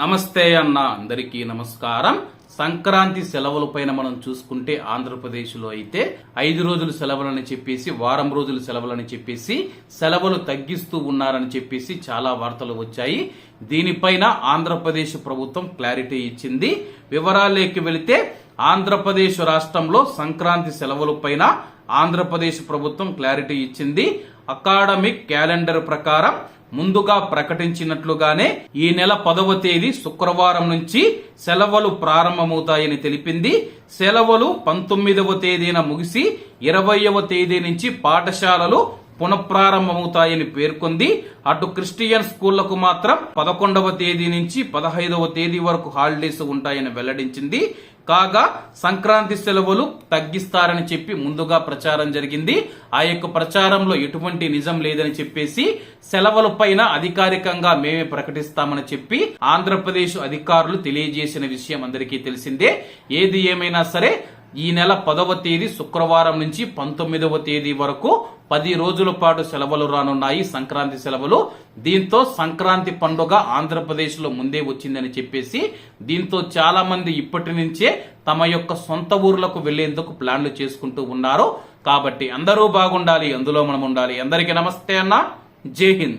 నమస్తే అన్న అందరికీ నమస్కారం. సంక్రాంతి సెలవుల పైన మనం చూసుకుంటే ఆంధ్రప్రదేశ్లో అయితే ఐదు రోజులు సెలవులని చెప్పేసి వారం రోజులు సెలవులని చెప్పేసి సెలవులు తగ్గిస్తూ ఉన్నారని చెప్పేసి చాలా వార్తలు వచ్చాయి. దీనిపైన ఆంధ్రప్రదేశ్ ప్రభుత్వం క్లారిటీ ఇచ్చింది. వివరాలేకి వెళితే ఆంధ్రప్రదేశ్ రాష్ట్రంలో సంక్రాంతి సెలవుల పైన ఆంధ్రప్రదేశ్ ప్రభుత్వం క్లారిటీ ఇచ్చింది. అకాడమిక్ క్యాలెండర్ ప్రకారం ముందుగా ప్రకటించినట్లుగానే ఈ నెల పదవ తేదీ శుక్రవారం నుంచి సెలవులు ప్రారంభమవుతాయని తెలిపింది. సెలవులు పంతొమ్మిదవ తేదీన ముగిసి ఇరవయవ తేదీ నుంచి పాఠశాలలు పునఃప్రారంభమవుతాయని పేర్కొంది. అటు క్రిస్టియన్ స్కూళ్ళకు మాత్రం పదకొండవ తేదీ నుంచి పదహైదవ తేదీ వరకు హాలిడేస్ ఉంటాయని వెల్లడించింది. కాగా సంక్రాంతి సెలవులు తగ్గిస్తారని చెప్పి ముందుగా ప్రచారం జరిగింది. ఆ యొక్క ప్రచారంలో ఎటువంటి నిజం లేదని చెప్పేసి సెలవుల పైన అధికారికంగా మేమే ప్రకటిస్తామని చెప్పి ఆంధ్రప్రదేశ్ అధికారులు తెలియజేసిన విషయం అందరికీ తెలిసిందే. ఏది ఏమైనా సరే ఈ నెల పదవ తేదీ శుక్రవారం నుంచి పంతొమ్మిదవ తేదీ వరకు పది రోజుల పాటు సెలవులు రానున్నాయి. సంక్రాంతి సెలవులు. దీంతో సంక్రాంతి పండుగ ఆంధ్రప్రదేశ్లో ముందే వచ్చిందని చెప్పేసి దీంతో చాలా మంది ఇప్పటి నుంచే తమ యొక్క సొంత ఊర్లకు వెళ్ళేందుకు ప్లాన్లు చేసుకుంటూ ఉన్నారు. కాబట్టి అందరూ బాగుండాలి అందులో మనం ఉండాలి. అందరికీ నమస్తే అన్న. జై హింద్.